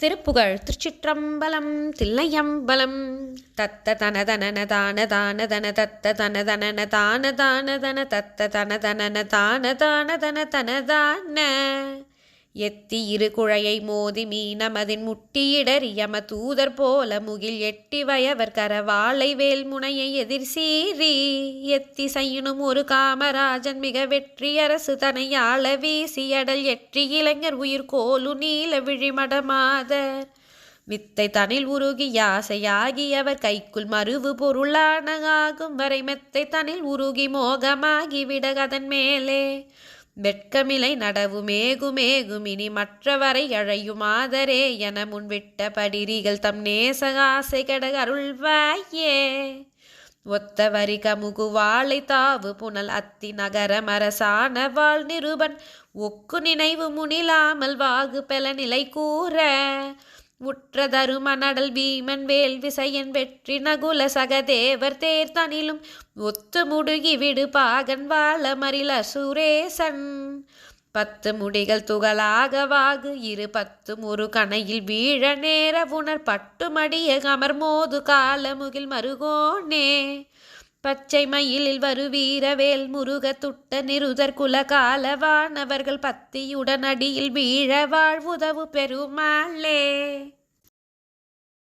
திருப்புகழ் திருச்சிற்றம்பலம் தில்லையம்பலம். தத்த தன தனன தான தான தன தத்த தன தனன தான தான தன தத்த தன தனன தான தான தன தன தான எத்தி இரு குழையை மோதி மீனமதின் முட்டியிடறியம தூதர் போல முகில் எட்டி வயவர் கரவாளை வேல்முனையை எதிர் சீறி எத்தி செய்யணும் ஒரு காமராஜன் மிக வெற்றி அரசு தனை ஆள வீசியடல் எற்றி இளைஞர் உயிர் கோலு நீல விழிமடமாதர் வித்தை தனில் உருகி யாசையாகி அவர் கைக்குள் மறுவு பொருளான ஆகும் வரை மெத்தை தனில் உருகி மோகமாகி விடகதன் மேலே. வெட்கமிலை நடவு மேகுமேகுமினி இனி மற்றவரை அழையுமாதரே என முன்விட்ட படிரிகள் தம் நேச ஆசை அருள்வாயே. ஒத்த வரி கமுகு வாழை தாவு புனல் அத்தி நகர மரசான வாழ் நிருபன் ஒக்கு நினைவு முனிலாமல் வாகு பெல நிலை கூற. உற்ற தரும நடல் வீமன் வேல் விசையன் வெற்றி நகுல சகதேவர் தேர் தனிலும் ஒத்து முடுகி விடு பாகன் வாழ மறில சுரேசன். பத்து முடிகள் துகளாக வாகு இரு பத்தும் ஒரு கணையில் வீழ நேர உணர் பட்டு மடிய கமர் மோது காலமுகில் மருகோனே. பச்சை மயிலில் வருவீரவேல் முருக துட்ட நிருதர் குல காலவானவர்கள் பத்தியுடன் அடியில் வீழ வாழ்வுதவு பெருமாளே.